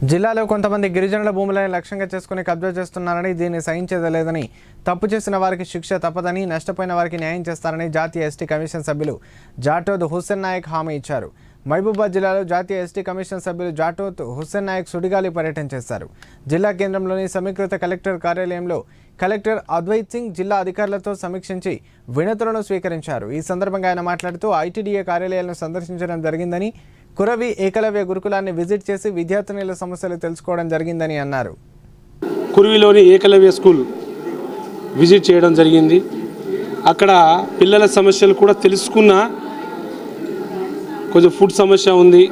జిల్లాలో కొంతమంది గిరిజనుల భూములను లక్ష్యంగా చేసుకుని కబ్జా చేస్తున్నారని దీన్ని సహించేదలేదని తప్పు చేసిన వారికి శిక్ష తప్పదని నష్టపోయిన వారికి న్యాయం చేస్తారని జాతీయ ఎస్టీ కమిషన్ సభ్యులు జాటోద్ హుస్సేన్ నాయక్ హామీ ఇచ్చారు. మహబూబాద్ జిల్లాలో జాతీయ ఎస్టీ కమిషన్ సభ్యులు జాటోత్ హుస్సేన్ నాయక్ సుడిగాలి పర్యటన చేశారు. జిల్లా కేంద్రంలోని సమీకృత కలెక్టర్ కార్యాలయంలో కలెక్టర్ అద్వైత్ సింగ్ జిల్లా అధికారులతో సమీక్షించి వినతులను స్వీకరించారు. ఈ సందర్భంగా ఆయన మాట్లాడుతూ ఐటీడీఏ కార్యాలయాలను సందర్శించడం జరిగిందని కురవి ఏకలవ్య గురుకులాన్ని విజిట్ చేసి విద్యార్థినుల సమస్యలు తెలుసుకోవడం జరిగిందని అన్నారు. కురవిలోని ఏకలవ్య స్కూల్ విజిట్ చేయడం జరిగింది. అక్కడ పిల్లల సమస్యలు కూడా తెలుసుకున్న కొంచెం ఫుడ్ సమస్య ఉంది.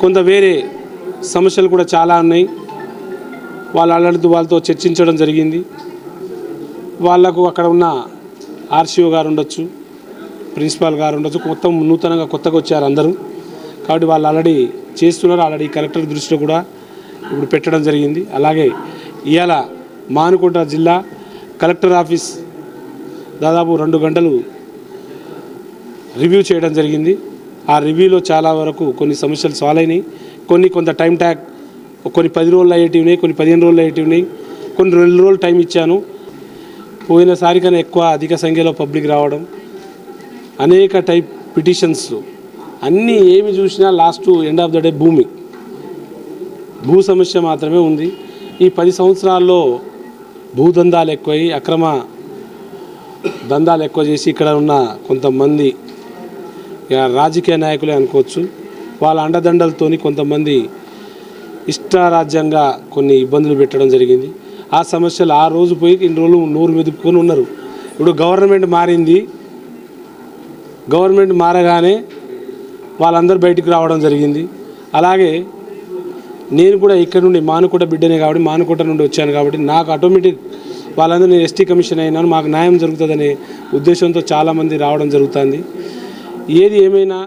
కొంత వేరే సమస్యలు కూడా చాలా ఉన్నాయి. వాళ్ళు అల్లడితో వాళ్ళతో చర్చించడం జరిగింది. వాళ్ళకు అక్కడ ఉన్న ఆర్సీఓ గారు ఉండొచ్చు. ప్రిన్సిపాల్ గారు ఉండొచ్చు. మొత్తం నూతనంగా కొత్తగా వచ్చారు అందరూ. కాబట్టి వాళ్ళు ఆల్రెడీ చేస్తున్నారు. ఆల్రెడీ కలెక్టర్ దృష్టిలో కూడా ఇప్పుడు పెట్టడం జరిగింది. అలాగే ఇవాళ మానుకోట జిల్లా కలెక్టర్ ఆఫీస్ దాదాపు రెండు గంటలు రివ్యూ చేయడం జరిగింది. ఆ రివ్యూలో చాలా వరకు కొన్ని సమస్యలు సాల్వ్ అయినాయి. కొన్ని కొంత టైం ట్యాక్ కొన్ని పది రోజులు అయ్యేటివి ఉన్నాయి కొన్ని పదిహేను రోజులు అయ్యేటివి ఉన్నాయి. కొన్ని రెండు రోజులు టైం ఇచ్చాను. పోయినసారి కన్నా ఎక్కువ అధిక సంఖ్యలో పబ్లిక్ రావడం అనేక టైప్ పిటిషన్స్. అన్నీ ఏమి చూసినా last end of the day భూమి. భూ సమస్య మాత్రమే ఉంది. ఈ పది సంవత్సరాల్లో భూదందాలు ఎక్కువై అక్రమ దందాలు ఎక్కువ చేసి ఇక్కడ ఉన్న కొంతమంది రాజకీయ నాయకులే అనుకోవచ్చు. వాళ్ళ అండదండలతోని కొంతమంది ఇష్టారాజ్యంగా కొన్ని ఇబ్బందులు పెట్టడం జరిగింది. ఆ సమస్యలు ఆ రోజు పోయి ఇన్ని రోజులు నోరు మెదుపుకొని ఉన్నారు. ఇప్పుడు గవర్నమెంట్ మారింది. గవర్నమెంట్ మారగానే వాళ్ళందరూ బయటికి రావడం జరిగింది. అలాగే నేను కూడా ఇక్కడ నుండి మానుకోట బిడ్డనే కాబట్టి మానుకోట నుండి వచ్చాను కాబట్టి నాకు ఆటోమేటిక్ వాళ్ళందరూ నేను ఎస్టీ కమిషన్ అయినాను మాకు న్యాయం జరుగుతుందనే ఉద్దేశంతో చాలామంది రావడం జరుగుతుంది. ఏది ఏమైనా